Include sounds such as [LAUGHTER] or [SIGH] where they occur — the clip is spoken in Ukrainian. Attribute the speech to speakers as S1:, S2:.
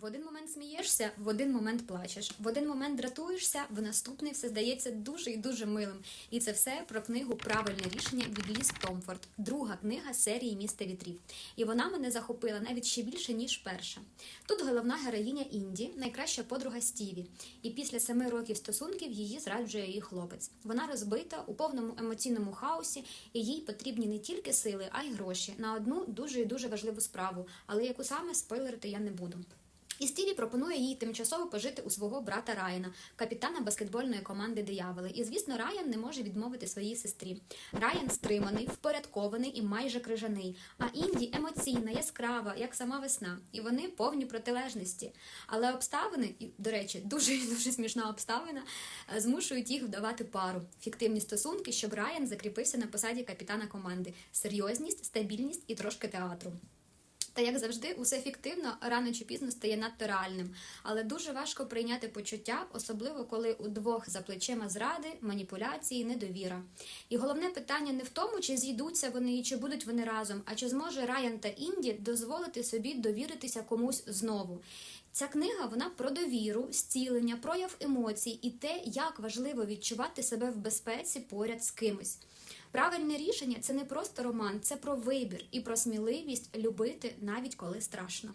S1: В один момент смієшся, в один момент плачеш, в один момент дратуєшся, в наступний все здається дуже і дуже милим. І це все про книгу Правильне рішення від Ліс Томфорд, друга книга серії Місто вітрів. І вона мене захопила навіть ще більше, ніж перша. Тут головна героїня Інді, найкраща подруга Стіві. І після семи років стосунків її зраджує її хлопець. Вона розбита у повному емоційному хаосі, і їй потрібні не тільки сили, а й гроші на одну дуже і дуже важливу справу, але яку саме спойлерити я не буду. І Стіві пропонує їй тимчасово пожити у свого брата Райана, капітана баскетбольної команди Дияволи. І звісно, Райан не може відмовити своїй сестрі. Райан стриманий, впорядкований і майже крижаний. А Інді емоційна, яскрава, як сама весна. І вони повні протилежності. Але обставини, і, до речі, дуже [LAUGHS] дуже смішна обставина, е, змушують їх вдавати пару. Фіктивні стосунки, щоб Райан закріпився на посаді капітана команди. Серйозність, стабільність і трошки театру. Та як завжди, усе фіктивно рано чи пізно стає надто реальним, але дуже важко прийняти почуття, особливо коли у двох за плечима зради, маніпуляції, недовіра. І головне питання не в тому, чи зійдуться вони і чи будуть вони разом, а чи зможе Райан та Інді дозволити собі довіритися комусь знову. Ця книга вона про довіру, зцілення, прояв емоцій і те, як важливо відчувати себе в безпеці поряд з кимось. Правильне рішення це не просто роман, це про вибір і про сміливість любити навіть коли страшно.